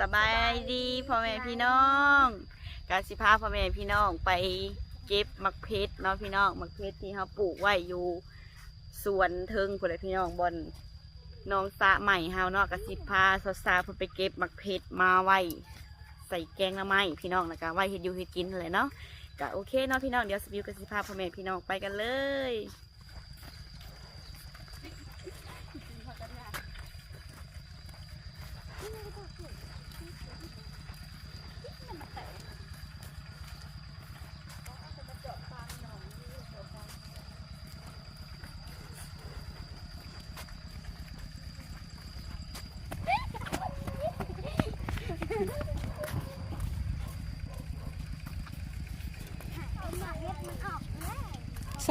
สบายดีพ่อแม่พี่น้องกาสิพาพ่อแม่พี่น้องไปเก็บมักเพชรเนาะพี่น้องมักเพชรที่เขาปลูกไว้อยู่สวนเทิงพุ่นแหละพี่น้องบนน้องสะใหม่เฮาเนาะกาสิพาสาวๆเพิ่นไปเก็บมักเพชรมาไว้ใส่แกงละไม้พี่น้องนะคะไว้เฮ็ดอยู่เฮ็ดกินเลยเนาะก็โอเคเนาะพี่น้องเดี๋ยวสบิวกาสิพาพ่อแม่พี่น้องไปกันเลย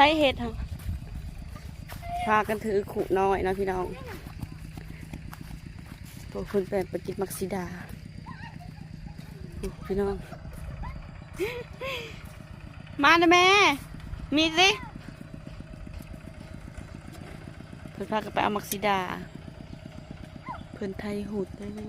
ใช้เห็ดค่ะพากันถือขุน้อยเนาะพี่น้องพวกคุณเป็นปกิจมักซิดาโอ้พี่น้อง มานะแม่ มีสิเพิ่นพากันไปเอามักซิดา เพิ่นไทยหูดได้ไหม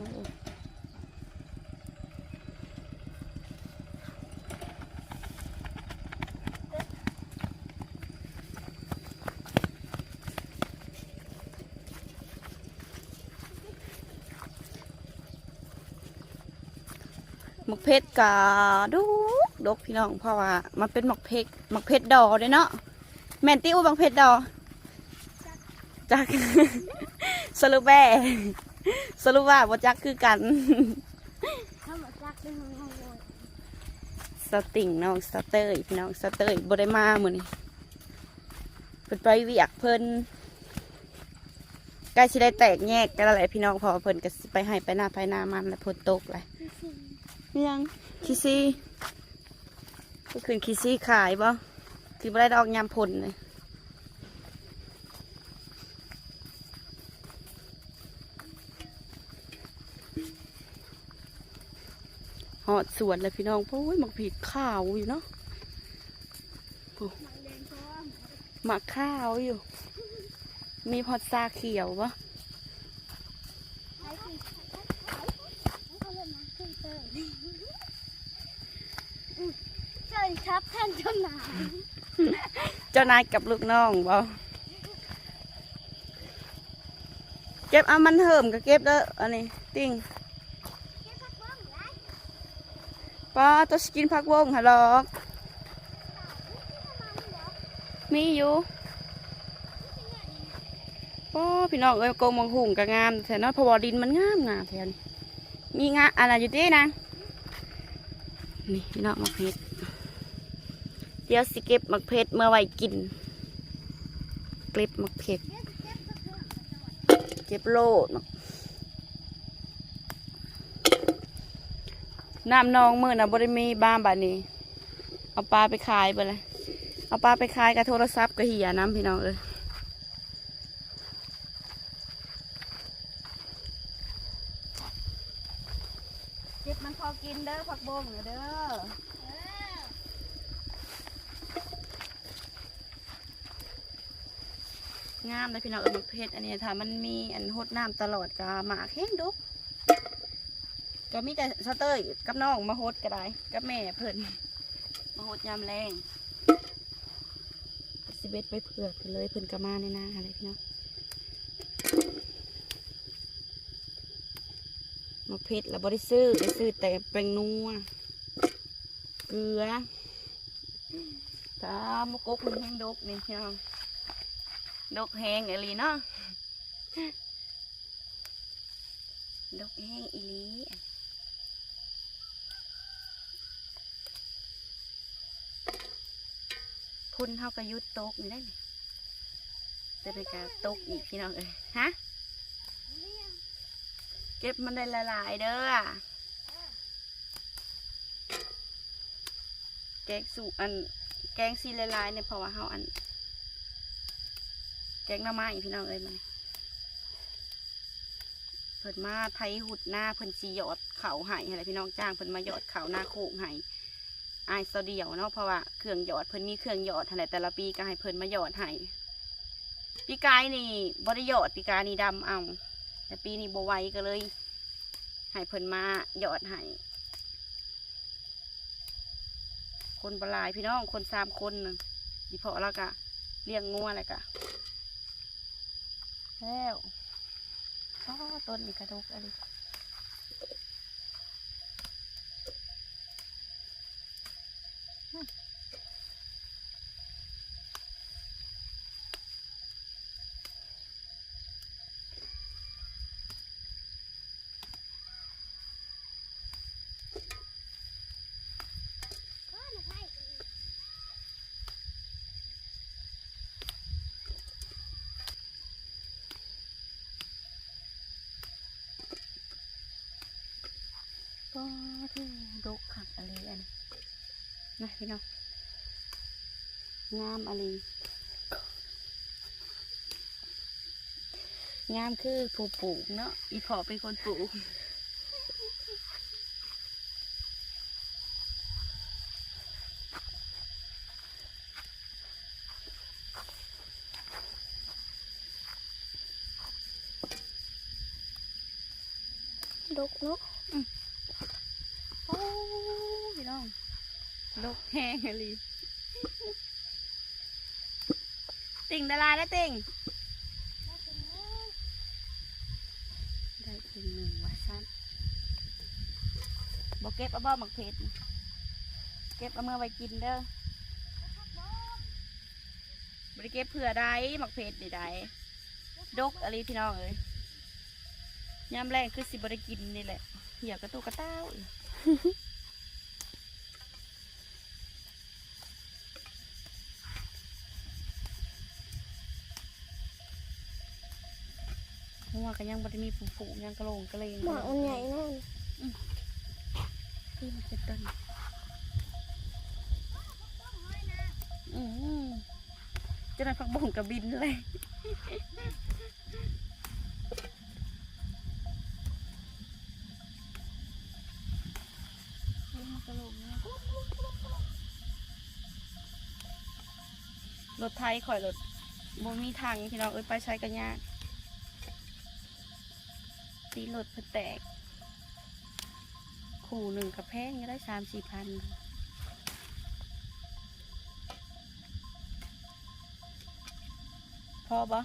หมักเพชรกาดูดกพี่น้องเพราะว่ามันเป็นหมักเพชรหมักเพชรดอเด้เนาะแมนตี้อูหมักเพชรดอจักสรุปแม่สรุปว่าบ่จักคือกันสติงน้องสเตอร์พี่น้องสเตอร์บ่ได้มาเหมือนเพิ่นไปเวียกเพิ่นใกล้สิได้แตกแยกกันแล้วแหละพี่น้องพอเพิ่นก็ไปให้ไปหน้าไปหน้ามันแล้วฝนตกเลย ยังคิซี่ก็คืนคิซี่ขายบ่คือบ่ได้ดอกยามผลเลยหอดสวนเลยพี่น้องโอ้ยมักผีข้าวอยู่เนาะมันแดงพร้อมหมักข้าวอยู่ มีพอดซาเขียวปะ ใช้สิเขาเลย นะขึ้นเตยเจ้าครับท่านเจ้านายเจ้านายกับลูกน้องบ่เก็บเอามันเหิมก็เก็บเด้ออันนี้ติ้งป้าตัวสกินพักวงฮะลอกมีอยู่ป้าพี่น้องเอ้ยโกงมังหุ่งก็งามแต่นาะเพรดินมันงามงามแถวนี้ มีงาอะไรอยู่ดีนะนี่พี่น้องมะเพชรเดี๋ยวสิเก็บมะเพชรเมื่อไว้กิน เก็บมะเพชรเก็บโลดเนาะน้ำนองมือนะบริมีบ้านบ้านี้ เอาปลาไปขายไปเลย เอาปลาไปขายกับโทรศัพท์กับเหียน้ำพี่น้องเอ้ย ก็บมันพอกินเด้อผักบงเด้องามเลยพี่น้องเอ้ยมะเพชรอันนี้ถ้ามันมีอันหดน้ำตลอดกะหมากแห้งดุกก็มีแต่สเตอร์กับน้องมาหดก็ได้กับแม่เพิ่นมาหดยามแรงสิเบ็ดไปเผือกเลยเพิ่นก็มาในนาอะไรพี่น้อง มะเพชรแล้วบริซื้อไปซื้อแต่แป้งนัวเกลือถ้ามะกกมันแห้งดกนี่พี่น้องดกแห้งอีลีเนาะดกแห้งอีลีพุ่นเท่ากับยุดตกนี่ได้จะเป็นกาตกอีกพี่น้องเอ้ยฮะ เก็บมันได้ละลายๆเด้อแกงสูอันแกงซีละลายเนี่ยเพราะว่าเฮาอัน แกงหน้ำไม้พี่น้องเอ้ยมันเพิ่นมาไทยหุดหน้าเพิ่นสีหยอดเขาใหายอะไรพี่น้องจ้างเพิ่นมาหยอดเขาหน้าโคกใหายอายเสเดียวเนาะเพราะว่าเครื่องหยอดเพิ่นมีเครื่องหยอดอะไรแต่ละปีก็ให้เพิ่นมาหยอดให้ปีกายนี่บริหยอดปีกายนี่ดำเอา แต่ปีนี้บไหวก็เลยให้เพิ่นมาหยอดให้คนบลายพี่น้องคนสามคนหนึ่งดีพอแล้วกะเลี้ยงงัวอะไรกะแล้วอ้อต้นนี่กระดกอะไร ก็นะไพ่ ก็ที่ดกขักอะไรอันนะ พี่น้องงามอะไรงามคือผู้ปลูกเนาะอีพอเป็นคนปลูกดกเนาะ โอ้พี่น้อง ดกแห้งอะไรติ่งดาราแล้วติ่งได้เป็นหนึ่งว่าสั้นบอกเก็บเอาบ่หมักเพชรเก็บเอามื่อไว้กินเด้อบริเก็บเผื่อได้หมักเพชรได้ดกอะไรพี่น้องเอ้ยยามแรงคือสิบริกินนี่แหละเหี่ยวกระตุกกระเต้าอีกเพราะ ว่าก็ยังบริมีผูผูยังกระโหลงกระเลงหมามันใหญ่แน่ที่มันเป็นต้นอืมเจะนายพักบ่งกับบินเลยรถไทยข่อยรถบ่มีทางพี่น้องเอ้ยไปใช้กันยาก ตีรถเพิ่นแตก คู่หนึ่งกับแพงก็ได้สามสี่พันพอบ่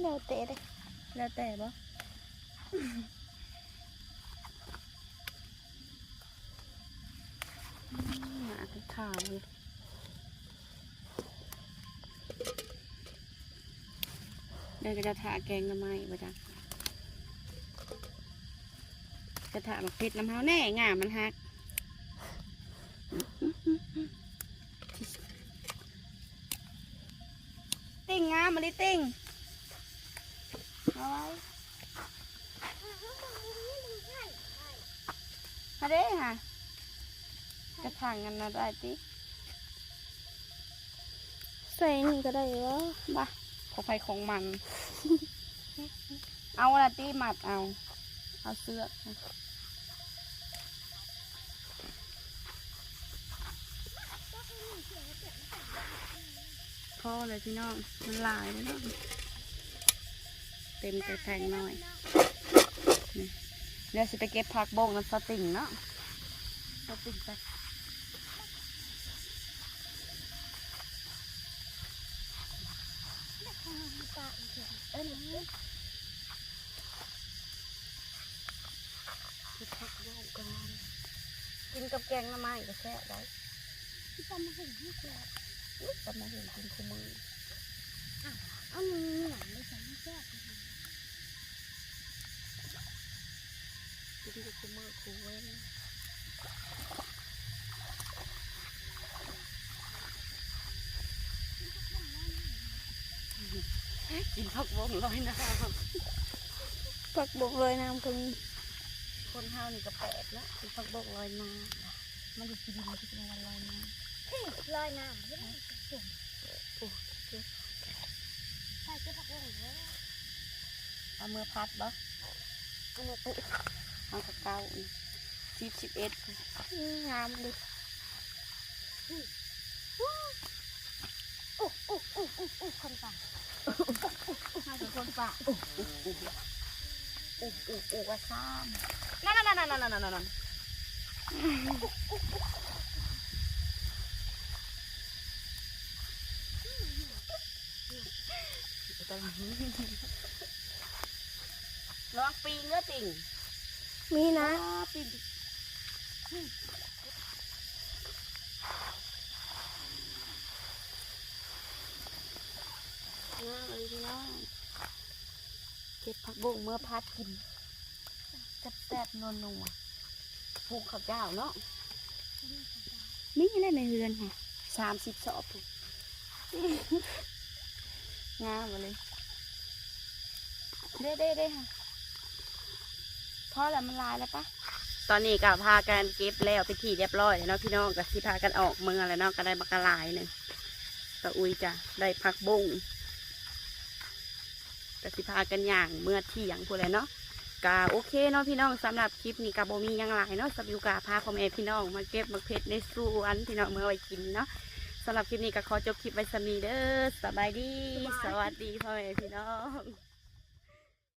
เดี๋ยวเตะเลยแล้วแต่บ่หมาเป็นข่าวเลยเดี๋ยวก็จะถาแกงหน้ำไม้บ่จ้ะ จะถาบักเพชรน้ำเฮาแน่งามมันฮักติ่งงามมาลิติ่งเอาไว้มาเด้ค่ะกระถางกันนะได้ติใส่นี่ก็ได้วะบ้าของไฟของมัน เอาละตีหมัดเอา เอาเสื้อ พอเลยพี่น้อง มันลายเลยเนาะเต็มแต่แทงหน่อยเดี๋ยวสิไปเก็บผักบงน้ำสติ่งเนาะสติ่งไปกินกับแกงหน้ำไม้ก็แซ่บได้ที่จะมาเห็นที่เก ก็มาเห็นกินคู่มือเอาหนึ่งหนียวไม่ใช่ไม่แซ่บกินกับคู่มือคู่เว้นกินผักบงลอยน้ำปักบกเลยน้ำก็มีคนเฮานี่ก็แปลกแล้วกินผักบงลอยน้ำมันอยู่ที่ดินที่เป็นวันลอยน้ำ ลอยน้ำไม่ได้จุ่มโอ้เจ๊ใส่ที่ผักลงเลยเอามือพัดบ่เอันนี้ปุ๊บเอากระเก้าสิบสิบเอ็ดงามดิอู้อู้อู้อู้อู้คนป่าห้าสิบคนปะอุอุอุอุอุอุว่าซ้ำนั่นนั่นนั่นนั่นนั่นนั่น นั่นลองปีเงื้อติ่งมีนะปีนงามเลยพี่น้องเก็บผักบุ้งเมื่อพัดกินแซ่บๆนัวๆผูกข้าวเจ้าเนาะมีอะไรในเรือนค่ะสามสิบสอบผูก งามมาเลยเด้เด้เด้ค่ะพอแล้วมันลายแล้วปะตอนนี้ก็พากันเก็บแล้วไปที่เรียบร้อยแล้วเนาะพี่น้องก็สิพากันออกเมืองแล้วเนาะก็ได้บักกะลายหนึ่งก็อุ้ยจ้ะได้ผักบุ้งก็สิพากันย่างเมื่อเที่ยงพูดเลยเนาะก็โอเคเนาะพี่น้องสำหรับคลิปนี้ก็บ่มียังหลายเนาะสบิวกาพาพ่อแม่พี่น้องมาเก็บมักเพชรในสวนพี่น้องเมื่อไว้กินเนาะ สำหรับคลิปนี้ก็ขอจบคลิปไว้สำนีเด้อสบายดี สวัสดีพ่อแม่พี่น้อง